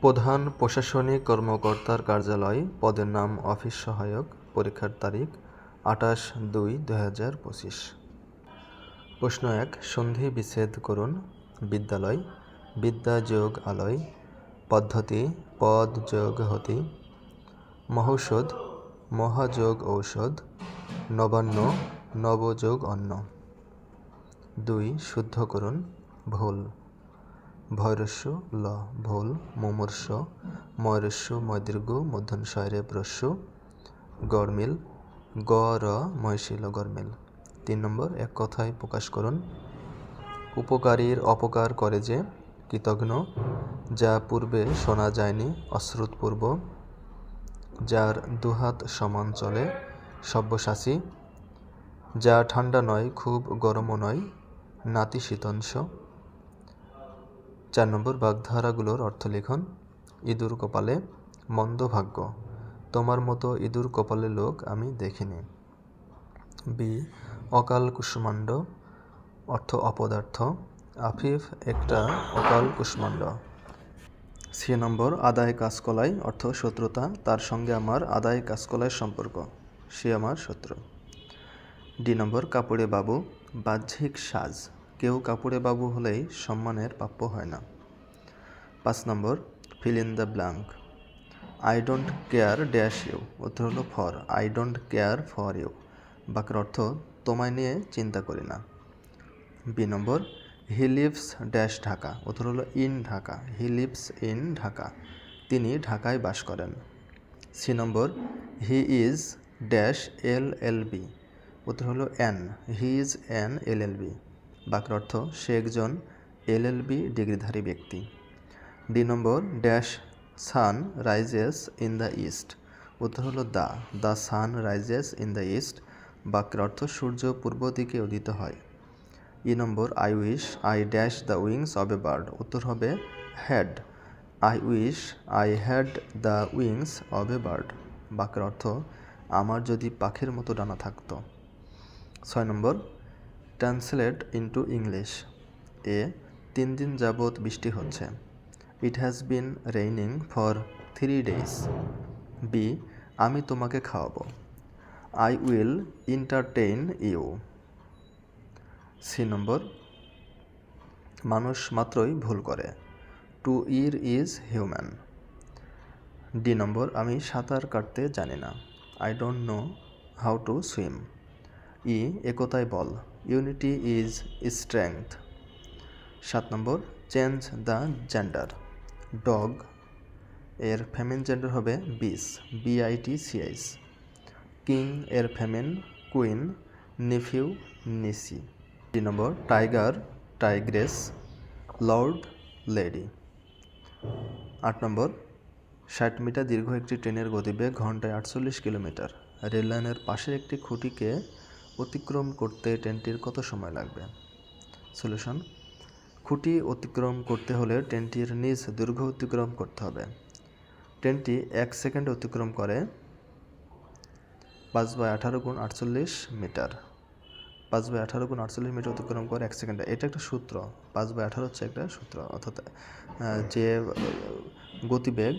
প্রধান প্রশাসনিক কর্মকর্তার কার্যালয়, পদের নাম অফিস সহায়ক, পরীক্ষার তারিখ আঠাশ দুই দু হাজার পঁচিশ। প্রশ্ন এক, সন্ধি বিচ্ছেদ করুন, বিদ্যালয়, বিদ্যা যোগ আলয়, পদ্ধতি, পদ যোগ হতি, মহৌষধ, মহাযোগ ঔষধ, নবান্ন, নবযোগ অন্ন। দুই, শুদ্ধ করুন, ভুল। ভৈরস্য ল ভোল মুমূর্ষ, ময়রস্য ময়দীর্ঘ মধ্যনশয়রে প্রস্য। গরমিল গ র ময়শিল গরমিল তিন নম্বর, এক কথায় প্রকাশ করুন। উপকারীর অপকার করে যে, কৃতঘ্ন, যা পূর্বে শোনা যায়নি, অশ্রুতপূর্ব। যার দুহাত সমান চলে, সব্যসাচী। যা ঠান্ডা নয়, খুব গরমও নয় নাতিশীতংশ চার নম্বর বাগধারাগুলোর অর্থ লিখন, ইঁদুর কপালে মন্দ ভাগ্য। তোমার মতো ইঁদুর কপালে লোক আমি দেখিনি। বি, অকাল কুষ্মাণ্ড, অর্থ অপদার্থ। আফিফ, একটা অকাল কুষ্মাণ্ড। সি নম্বর, আদায় কাজকলায়, অর্থ শত্রুতা। তার সঙ্গে আমার আদায় কাজকলায় সম্পর্ক। সে আমার শত্রু। ডি নম্বর, কাপড়ে বাবু, বাহ্যিক সাজ। কেউ কাপড়ে বাবু হলেই সম্মানের প্রাপ্য হয় না। পাঁচ নম্বর fill in the blank I don't care dash you উত্তর হলো for I don't care for you বাক্যের অর্থ তোমায় নিয়ে চিন্তা করি না। বি নম্বর হি লিভস ড্যাশ ঢাকা। উত্তর হলো in Dhaka. He lives in Dhaka. তিনি ঢাকায় বাস করেন। C number he is dash L L B উত্তর হলো an he is an L L B বাক্যের অর্থ, সে একজন এল এল বি ডিগ্রিধারী ব্যক্তি। D number, dash sun rises in the east. উত্তর হলো the the sun rises in the east. বাক্যের অর্থ, সূর্য পূর্ব দিকে উদিত হয়। E number, I wish I dash the wings of a bird. উত্তর হবে had I wish I had the wings of a bird. বাক্যের অর্থ, আমার যদি পাখির মতো ডানা থাকতো। ছয় নম্বর ট্রান্সলেট ইন্টু ইংলিশ। এ, তিন দিন যাবৎ বৃষ্টি হচ্ছে। It has been raining for three days B আমি তোমাকে খাওয়াবো। I will entertain you C নম্বর, মানুষ মাত্রই ভুল করে। টু ইর ইজ হিউম্যান ডি নম্বর, আমি সাঁতার কাটতে জানি না। I don't know how to swim ই একতায় বল। ইউনিটি ইজ স্ট্রেংথ সাত নম্বর চেঞ্জ দ্য জেন্ডার ডগ এর ফেমিন জেন্ডার হবে বিস বিআইটি সিআইস কিং এর ফেমিন কুইন নিফিউ নিসি তিন নম্বর টাইগার টাইগ্রেস লর্ড লেডি আট নম্বর, ষাট মিটার দীর্ঘ একটি ট্রেনের গতিবেগ ঘন্টায় আটচল্লিশ কিলোমিটার। রেললাইনের পাশের একটি খুঁটিকে অতিক্রম করতে ট্রেনটির কত সময় লাগবে? সলিউশন, খুঁটি অতিক্রম করতে হলে ট্রেনটির নিজ দৈর্ঘ্য অতিক্রম করতে হবে। ট্রেনটি এক সেকেন্ডে অতিক্রম করে পাঁচ বাই আঠারো গুণ আটচল্লিশ মিটার। পাঁচ বাই আঠারো গুণ আটচল্লিশ মিটার অতিক্রম করে এক সেকেন্ডে। এটা একটা সূত্র, পাঁচ বাই আঠারো হচ্ছে একটা সূত্র। অর্থাৎ যে, গতিবেগ